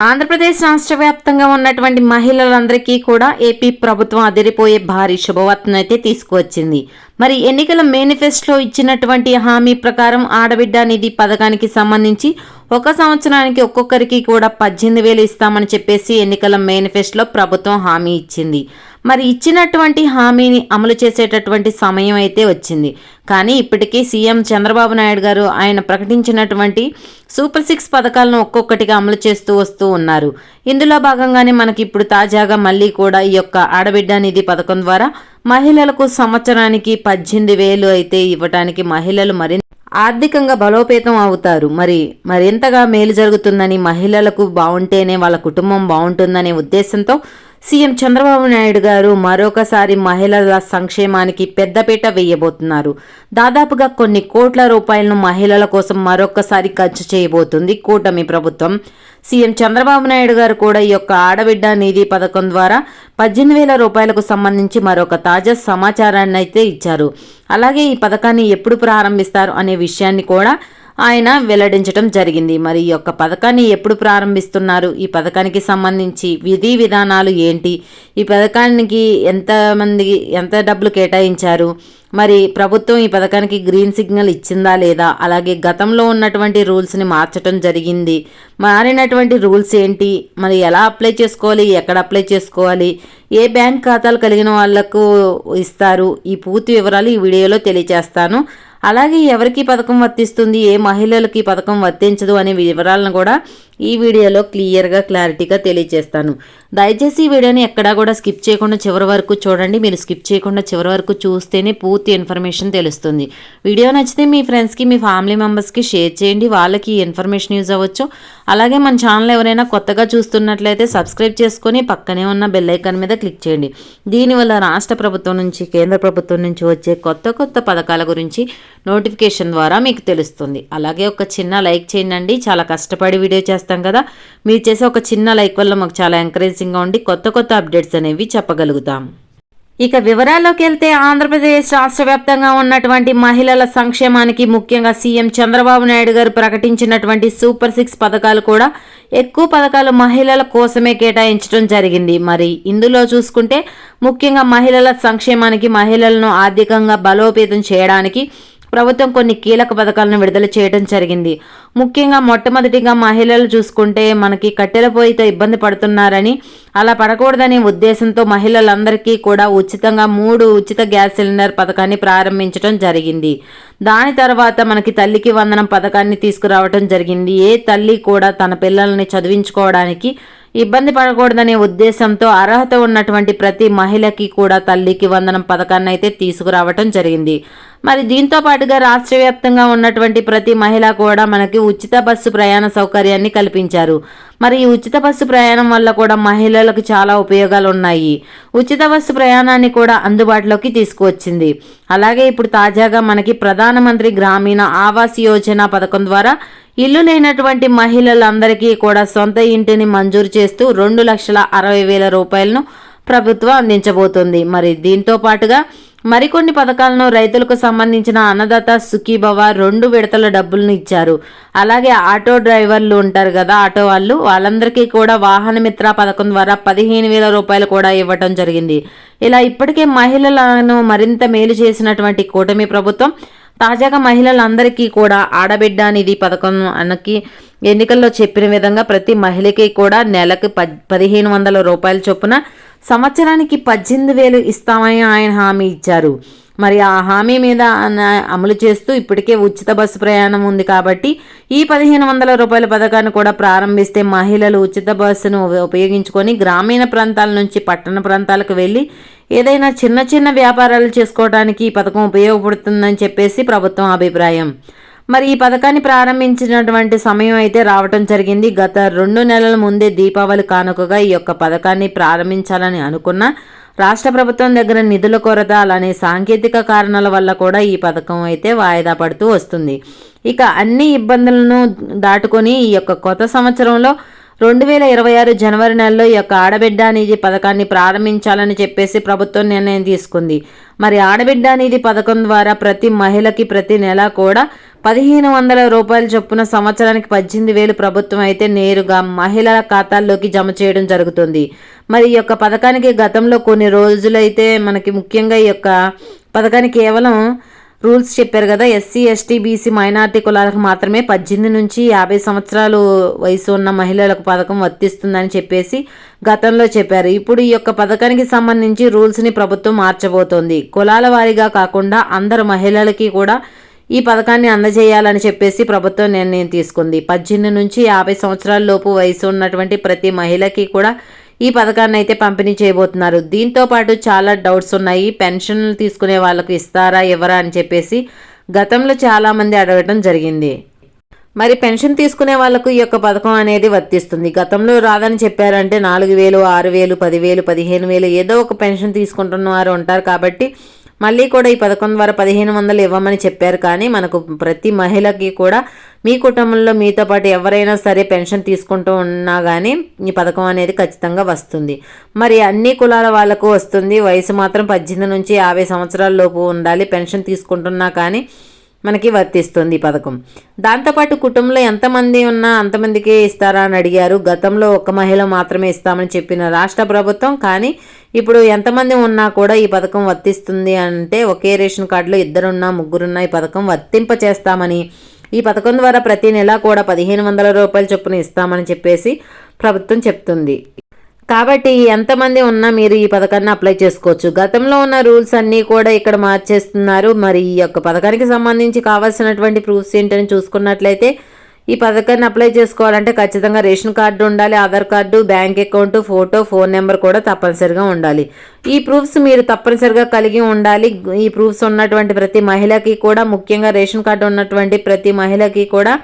ఆంధ్రప్రదేశ్ రాష్ట్ర వ్యాప్తంగా ఉన్నటువంటి మహిళలందరికీ కూడా ఏపీ ప్రభుత్వం అదిరిపోయే భారీ శుభవార్తను అయితే తీసుకువచ్చింది. మరి ఎన్నికల మేనిఫెస్టోలో ఇచ్చినటువంటి హామీ ప్రకారం ఆడబిడ్డ నిధి పథకానికి సంబంధించి ఒక సంవత్సరానికి ఒక్కొక్కరికి కూడా పద్దెనిమిది వేలు ఇస్తామని చెప్పేసి ఎన్నికల మేనిఫెస్టోలో ప్రభుత్వం హామీ ఇచ్చింది. మరి ఇచ్చినటువంటి హామీని అమలు చేసేటటువంటి సమయం అయితే వచ్చింది. కానీ ఇప్పటికీ సీఎం చంద్రబాబు నాయుడు గారు ఆయన ప్రకటించినటువంటి సూపర్ సిక్స్ పథకాలను ఒక్కొక్కటిగా అమలు చేస్తూ వస్తూ ఉన్నారు. ఇందులో భాగంగానే మనకి ఇప్పుడు తాజాగా మళ్ళీ కూడా ఈ యొక్క ఆడబిడ్డ నిధి పథకం ద్వారా మహిళలకు సంవత్సరానికి పద్దెనిమిది వేలు అయితే ఇవ్వటానికి మహిళలు మరింత ఆర్థికంగా బలోపేతం అవుతారు. మరి మరింతగా మేలు జరుగుతుందని మహిళలకు బాగుంటేనే వాళ్ళ కుటుంబం బాగుంటుందనే ఉద్దేశంతో సీఎం చంద్రబాబు నాయుడు గారు మరొకసారి మహిళల సంక్షేమానికి పెద్దపీట వేయబోతున్నారు. దాదాపుగా కొన్ని కోట్ల రూపాయలను మహిళల కోసం మరొకసారి ఖర్చు చేయబోతుంది కూటమి ప్రభుత్వం. సీఎం చంద్రబాబు నాయుడు గారు కూడా ఈ యొక్క ఆడబిడ్డ నిధి పథకం ద్వారా పద్దెనిమిది వేల రూపాయలకు సంబంధించి మరొక తాజా సమాచారాన్ని అయితే ఇచ్చారు. అలాగే ఈ పథకాన్ని ఎప్పుడు ప్రారంభిస్తారు అనే విషయాన్ని కూడా ఆయన వెల్లడించడం జరిగింది. మరి ఈ యొక్క పథకాన్ని ఎప్పుడు ప్రారంభిస్తున్నారు? ఈ పథకానికి సంబంధించి విధి విధానాలు ఏంటి? ఈ పథకానికి ఎంతమంది ఎంత డబ్బులు కేటాయించారు? మరి ప్రభుత్వం ఈ పథకానికి గ్రీన్ సిగ్నల్ ఇచ్చిందా లేదా? అలాగే గతంలో ఉన్నటువంటి రూల్స్ని మార్చడం జరిగింది. మారినటువంటి రూల్స్ ఏంటి? మరి ఎలా అప్లై చేసుకోవాలి? ఎక్కడ అప్లై చేసుకోవాలి? ఏ బ్యాంక్ ఖాతాలు కలిగిన వాళ్ళకు ఇస్తారు? ఈ పూర్తి వివరాలు ఈ వీడియోలో తెలియజేస్తాను. అలాగే ఎవరికి పథకం వర్తిస్తుంది ఏ మహిళలకి పథకం వర్తించదు అనే వివరాలను కూడా ఈ వీడియోలో క్లియర్గా క్లారిటీగా తెలియజేస్తాను. దయచేసి ఈ వీడియోని ఎక్కడా కూడా స్కిప్ చేయకుండా చివరి వరకు చూడండి. మీరు స్కిప్ చేయకుండా చివరి వరకు చూస్తేనే పూర్తి ఇన్ఫర్మేషన్ తెలుస్తుంది. వీడియో నచ్చితే మీ ఫ్రెండ్స్కి మీ ఫ్యామిలీ మెంబర్స్కి షేర్ చేయండి. వాళ్ళకి ఈ ఇన్ఫర్మేషన్ యూజ్ అవ్వచ్చు. అలాగే మన ఛానల్ ఎవరైనా కొత్తగా చూస్తున్నట్లయితే సబ్స్క్రైబ్ చేసుకొని పక్కనే ఉన్న బెల్ ఐకాన్ మీద క్లిక్ చేయండి. దీనివల్ల రాష్ట్ర ప్రభుత్వం నుంచి కేంద్ర ప్రభుత్వం నుంచి వచ్చే కొత్త కొత్త పథకాల గురించి నోటిఫికేషన్ ద్వారా మీకు తెలుస్తుంది. అలాగే ఒక చిన్న లైక్ చేయండి. చాలా కష్టపడి వీడియో చేస్తాను చేస్తాం కదా. మీరు చేసే ఒక చిన్న లైక్ వల్ల మాకు చాలా ఎంకరేజింగ్గా ఉండి కొత్త కొత్త అప్డేట్స్ అనేవి చెప్పగలుగుతాం. ఇక వివరాల్లోకి వెళ్తే ఆంధ్రప్రదేశ్ రాష్ట్ర వ్యాప్తంగా ఉన్నటువంటి మహిళల సంక్షేమానికి ముఖ్యంగా సీఎం చంద్రబాబు నాయుడు గారు ప్రకటించినటువంటి సూపర్ సిక్స్ పథకాలు కూడా ఎక్కువ పథకాలు మహిళల కోసమే కేటాయించడం జరిగింది. మరి ఇందులో చూసుకుంటే ముఖ్యంగా మహిళల సంక్షేమానికి మహిళలను ఆర్థికంగా బలోపేతం చేయడానికి ప్రభుత్వం కొన్ని కీలక పథకాలను విడుదల చేయడం జరిగింది. ముఖ్యంగా మొట్టమొదటిగా మహిళలు చూసుకుంటే మనకి కట్టెల పొయ్యితో ఇబ్బంది పడుతున్నారని అలా పడకూడదనే ఉద్దేశంతో మహిళలందరికీ కూడా ఉచితంగా మూడు ఉచిత గ్యాస్ సిలిండర్ పథకాన్ని ప్రారంభించడం జరిగింది. దాని తర్వాత మనకి తల్లికి వందనం పథకాన్ని తీసుకురావడం జరిగింది. ఏ తల్లి కూడా తన పిల్లల్ని చదివించుకోవడానికి ఇబ్బంది పడకూడదనే ఉద్దేశంతో అర్హత ఉన్నటువంటి ప్రతి మహిళకి కూడా తల్లికి వందనం పథకాన్ని అయితే తీసుకురావటం జరిగింది. మరి దీంతో పాటుగా రాష్ట్ర వ్యాప్తంగా ఉన్నటువంటి ప్రతి మహిళ కూడా మనకి ఉచిత బస్సు ప్రయాణ సౌకర్యాన్ని కల్పించారు. మరి ఈ ఉచిత బస్సు ప్రయాణం వల్ల కూడా మహిళలకు చాలా ఉపయోగాలు ఉన్నాయి ఉచిత బస్సు ప్రయాణాన్ని కూడా అందుబాటులోకి తీసుకువచ్చింది. అలాగే ఇప్పుడు తాజాగా మనకి ప్రధానమంత్రి గ్రామీణ ఆవాస్ యోజన పథకం ద్వారా ఇల్లు లేనటువంటి మహిళలందరికీ కూడా సొంత ఇంటిని మంజూరు చేస్తూ రెండు లక్షల అరవై వేల రూపాయలను ప్రభుత్వం అందించబోతుంది. మరి దీంతో పాటుగా మరికొన్ని పథకాలను రైతులకు సంబంధించిన అన్నదాత సుఖీభవ రెండు విడతల డబ్బులను ఇచ్చారు. అలాగే ఆటో డ్రైవర్లు ఉంటారు కదా ఆటో వాళ్ళు. వాళ్ళందరికీ కూడా వాహన మిత్ర పథకం ద్వారా పదిహేను వేల రూపాయలు కూడా ఇవ్వటం జరిగింది. ఇలా ఇప్పటికే మహిళలను మరింత మేలు చేసినటువంటి కూటమి ప్రభుత్వం తాజాగా మహిళలందరికీ కూడా ఆడబిడ్డ అనేది పథకం అన్నకి ఎన్నికల్లో చెప్పిన విధంగా ప్రతి మహిళకి కూడా నెలకు పదిహేను వందల రూపాయల చొప్పున సంవత్సరానికి పద్దెనిమిది వేలు ఇస్తామని ఆయన హామీ ఇచ్చారు. మరి ఆ హామీ మీద అమలు చేస్తూ ఇప్పటికే ఉచిత బస్సు ప్రయాణం ఉంది కాబట్టి ఈ పదిహేను వందల రూపాయల పథకాన్ని కూడా ప్రారంభిస్తే మహిళలు ఉచిత బస్సును ఉపయోగించుకొని గ్రామీణ ప్రాంతాల నుంచి పట్టణ ప్రాంతాలకు వెళ్ళి ఏదైనా చిన్న చిన్న వ్యాపారాలు చేసుకోవడానికి ఈ పథకం ఉపయోగపడుతుందని చెప్పేసి ప్రభుత్వం అభిప్రాయం. మరి ఈ పథకాన్ని ప్రారంభించినటువంటి సమయం అయితే రావటం జరిగింది. గత రెండు నెలల ముందే దీపావళి కానుకగా ఈ యొక్క పథకాన్ని ప్రారంభించాలని అనుకున్న రాష్ట్ర ప్రభుత్వం దగ్గర నిధుల కొరత అలానే సాంకేతిక కారణాల వల్ల కూడా ఈ పథకం అయితే వాయిదా పడుతూ వస్తుంది. ఇక అన్ని ఇబ్బందులను దాటుకొని ఈ యొక్క కొత్త సంవత్సరంలో రెండు వేల ఇరవై ఆరు జనవరి నెలలో ఈ యొక్క ఆడబిడ్డ నిధి పథకాన్ని ప్రారంభించాలని చెప్పేసి ప్రభుత్వం నిర్ణయం తీసుకుంది. మరి ఆడబిడ్డ నిధి పథకం ద్వారా ప్రతి మహిళకి ప్రతి నెల కూడా పదిహేను వందల రూపాయల చొప్పున సంవత్సరానికి పద్దెనిమిది వేలు ప్రభుత్వం అయితే నేరుగా మహిళల ఖాతాల్లోకి జమ చేయడం జరుగుతుంది. మరి ఈ యొక్క పథకానికి గతంలో కొన్ని రోజులైతే మనకి ముఖ్యంగా ఈ యొక్క పథకానికి కేవలం రూల్స్ చెప్పారు కదా ఎస్సీ ఎస్టీ బీసీ మైనార్టీ కులాలకు మాత్రమే పద్దెనిమిది నుంచి యాభై సంవత్సరాలు వయసు ఉన్న మహిళలకు పథకం వర్తిస్తుందని చెప్పేసి గతంలో చెప్పారు. ఇప్పుడు ఈ యొక్క పథకానికి సంబంధించి రూల్స్ని ప్రభుత్వం మార్చబోతోంది. కులాల వారీగా కాకుండా అందరు మహిళలకి కూడా ఈ పథకాన్ని అందజేయాలని చెప్పేసి ప్రభుత్వం నిర్ణయం తీసుకుంది. పద్దెనిమిది నుంచి యాభై సంవత్సరాల లోపు వయసు ఉన్నటువంటి ప్రతి మహిళకి కూడా ఈ పథకాన్ని అయితే పంపిణీ చేయబోతున్నారు. దీంతో పాటు చాలా డౌట్స్ ఉన్నాయి. పెన్షన్లు తీసుకునే వాళ్ళకు ఇస్తారా ఇవ్వరా అని చెప్పేసి గతంలో చాలామంది అడగటం జరిగింది. మరి పెన్షన్ తీసుకునే వాళ్ళకు ఈ యొక్క పథకం అనేది వర్తిస్తుంది. గతంలో రాదని చెప్పారంటే నాలుగు వేలు ఆరు వేలు పదివేలు పదిహేను వేలు ఏదో ఒక పెన్షన్ తీసుకుంటున్న వారు ఉంటారు కాబట్టి మళ్ళీ కూడా ఈ పథకం ద్వారా పదిహేను వందలు ఇవ్వమని చెప్పారు. కానీ మనకు ప్రతి మహిళకి కూడా మీ కుటుంబంలో మీతో పాటు ఎవరైనా సరే పెన్షన్ తీసుకుంటూ ఉన్నా కానీ ఈ పథకం అనేది ఖచ్చితంగా వస్తుంది. మరి అన్ని కులాల వాళ్ళకు వస్తుంది. వయసు మాత్రం పద్దెనిమిది నుంచి యాభై సంవత్సరాల లోపు ఉండాలి. పెన్షన్ తీసుకుంటున్నా కానీ మనకి వర్తిస్తుంది ఈ పథకం. దాంతోపాటు కుటుంబంలో ఎంతమంది ఉన్నా అంతమందికి ఇస్తారా అని అడిగారు. గతంలో ఒక మహిళ మాత్రమే ఇస్తామని చెప్పిన రాష్ట్ర ప్రభుత్వం. కానీ ఇప్పుడు ఎంతమంది ఉన్నా కూడా ఈ పథకం వర్తిస్తుంది అంటే ఒకే రేషన్ కార్డులో ఇద్దరున్నా ముగ్గురున్నా ఈ పథకం వర్తింప చేస్తామని ఈ పథకం ద్వారా ప్రతి నెల కూడా పదిహేను వందల రూపాయల చొప్పున ఇస్తామని చెప్పేసి ప్రభుత్వం చెప్తుంది. కాబట్టి ఎంతమంది ఉన్నా మీరు ఈ పథకాన్ని అప్లై చేసుకోవచ్చు. గతంలో ఉన్న రూల్స్ అన్నీ కూడా ఇక్కడ మార్చేస్తున్నారు. మరి ఈ యొక్క పథకానికి సంబంధించి కావాల్సినటువంటి ప్రూఫ్స్ ఏంటని చూసుకున్నట్లయితే ఈ పథకాన్ని అప్లై చేసుకోవాలంటే ఖచ్చితంగా రేషన్ కార్డు ఉండాలి Aadhaar card bank account photo phone number కూడా తప్పనిసరిగా ఉండాలి. ఈ ప్రూఫ్స్ మీరు తప్పనిసరిగా కలిగి ఉండాలి. ఈ ప్రూఫ్స్ ఉన్నటువంటి ప్రతి మహిళకి కూడా ముఖ్యంగా రేషన్ కార్డు ఉన్నటువంటి ప్రతి మహిళకి కూడా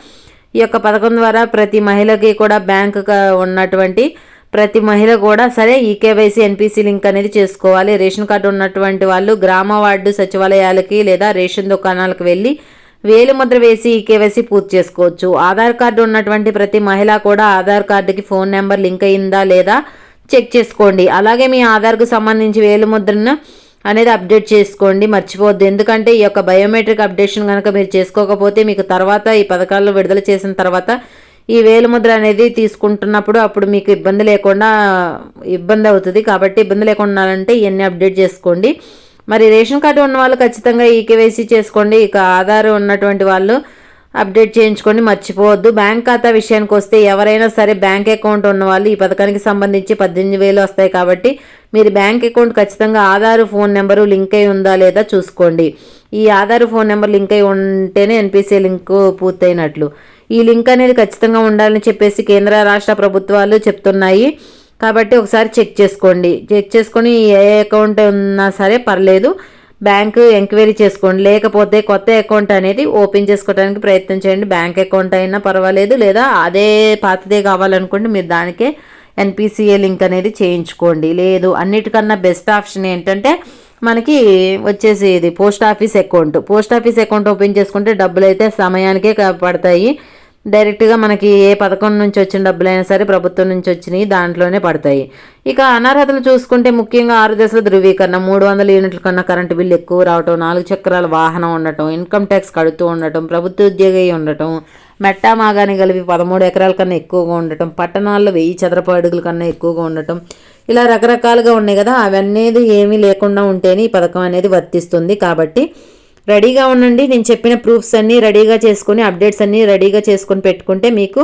ఈ యొక్క పథకం ద్వారా ప్రతి మహిళకి కూడా బ్యాంక్ ఉన్నటువంటి ప్రతి మహిళ కూడా సరే ఈ కేవైసీ ఎన్పిసి లింక్ అనేది చేసుకోవాలి. రేషన్ కార్డు ఉన్నటువంటి వాళ్ళు గ్రామ వార్డు సచివాలయాలకి లేదా రేషన్ దుకాణాలకు వెళ్ళి వేలు ముద్ర వేసి ఈ కేవైసీ పూర్తి చేసుకోవచ్చు. ఆధార్ కార్డు ఉన్నటువంటి ప్రతి మహిళ కూడా ఆధార్ కార్డుకి ఫోన్ నెంబర్ లింక్ అయిందా లేదా చెక్ చేసుకోండి. అలాగే మీ ఆధార్కు సంబంధించి వేలు ముద్రను అనేది అప్డేట్ చేసుకోండి. మర్చిపోవద్దు. ఎందుకంటే ఈ యొక్క బయోమెట్రిక్ అప్డేషన్ కనుక మీరు చేసుకోకపోతే మీకు తర్వాత ఈ పథకాల్లో విడుదల చేసిన తర్వాత ఈ వేలుముద్ర అనేది తీసుకుంటున్నప్పుడు అప్పుడు మీకు ఇబ్బంది లేకుండా ఇబ్బంది అవుతుంది. కాబట్టి ఇబ్బంది లేకుండా ఉండాలంటే ఇవన్నీ అప్డేట్ చేసుకోండి. మరి రేషన్ కార్డు ఉన్న వాళ్ళు ఖచ్చితంగా ఈ కేవైసీ చేసుకోండి. ఇక ఆధార్ ఉన్నటువంటి వాళ్ళు అప్డేట్ చేయించుకొని మర్చిపోవద్దు. బ్యాంక్ ఖాతా విషయానికి వస్తే ఎవరైనా సరే బ్యాంక్ అకౌంట్ ఉన్న వాళ్ళు ఈ పథకానికి సంబంధించి పద్దెనిమిది వేలు వస్తాయి కాబట్టి మీరు బ్యాంక్ అకౌంట్ ఖచ్చితంగా ఆధార్ ఫోన్ నెంబరు లింక్ అయి ఉందా లేదా చూసుకోండి. ఈ ఆధార్ ఫోన్ నెంబర్ లింక్ అయి ఉంటేనే ఎన్పిసి లింక్ పూర్తయినట్లు. ఈ లింక్ అనేది ఖచ్చితంగా ఉండాలని చెప్పేసి కేంద్ర రాష్ట్ర ప్రభుత్వాలు చెప్తున్నాయి. కాబట్టి ఒకసారి చెక్ చేసుకోండి. చెక్ చేసుకొని ఏ అకౌంట్ ఉన్నా సరే పర్లేదు. బ్యాంకు ఎంక్వైరీ చేసుకోండి. లేకపోతే కొత్త అకౌంట్ అనేది ఓపెన్ చేసుకోవడానికి ప్రయత్నం చేయండి. బ్యాంక్ అకౌంట్ అయినా పర్వాలేదు. లేదా అదే పాతదే కావాలనుకోండి మీరు దానికే ఎన్పిసిఏ లింక్ అనేది చేయించుకోండి. లేదు అన్నిటికన్నా బెస్ట్ ఆప్షన్ ఏంటంటే మనకి వచ్చేసి ఇది post office account. Post office account open చేసుకుంటే డబ్బులు అయితే సమయానికే పడతాయి. డైరెక్ట్గా మనకి ఏ పథకం నుంచి వచ్చిన డబ్బులైనా సరే ప్రభుత్వం నుంచి వచ్చినాయి దాంట్లోనే పడతాయి. ఇక అనర్హతలు చూసుకుంటే ముఖ్యంగా ఆరు దశల ధృవీకరణ మూడు వందల యూనిట్ల కన్నా కరెంటు బిల్లు ఎక్కువ రావటం నాలుగు చక్రాల వాహనం ఉండటం ఇన్కమ్ ట్యాక్స్ కడుతూ ఉండటం ప్రభుత్వ ఉద్యోగి ఉండటం మెట్టా మాగాని కలిపి పదమూడు ఎకరాల కన్నా ఎక్కువగా ఉండటం పట్టణాల్లో వెయ్యి చదరపు అడుగుల కన్నా ఎక్కువగా ఉండటం ఇలా రకరకాలుగా ఉన్నాయి కదా అవన్నీ ఏమీ లేకుండా ఉంటేనే ఈ పథకం అనేది వర్తిస్తుంది. కాబట్టి రెడీగా ఉండండి. నేను చెప్పిన ప్రూఫ్స్ అన్నీ రెడీగా చేసుకుని అప్డేట్స్ అన్నీ రెడీగా చేసుకుని పెట్టుకుంటే మీకు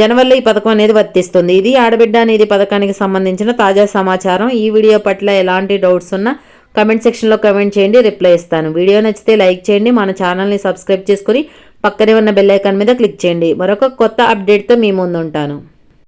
జనవరిలో ఈ పథకం అనేది వర్తిస్తుంది. ఇది ఆడబిడ్డ అనేది పథకానికి సంబంధించిన తాజా సమాచారం. ఈ వీడియో పట్ల ఎలాంటి డౌట్స్ ఉన్నా కమెంట్ సెక్షన్లో కమెంట్ చేయండి రిప్లై ఇస్తాను. వీడియో నచ్చితే లైక్ చేయండి మన ఛానల్ని సబ్స్క్రైబ్ చేసుకుని పక్కనే ఉన్న బెల్ ఐకాన్ మీద క్లిక్ చేయండి. మరొక కొత్త అప్డేట్తో మీ ముందు ఉంటాను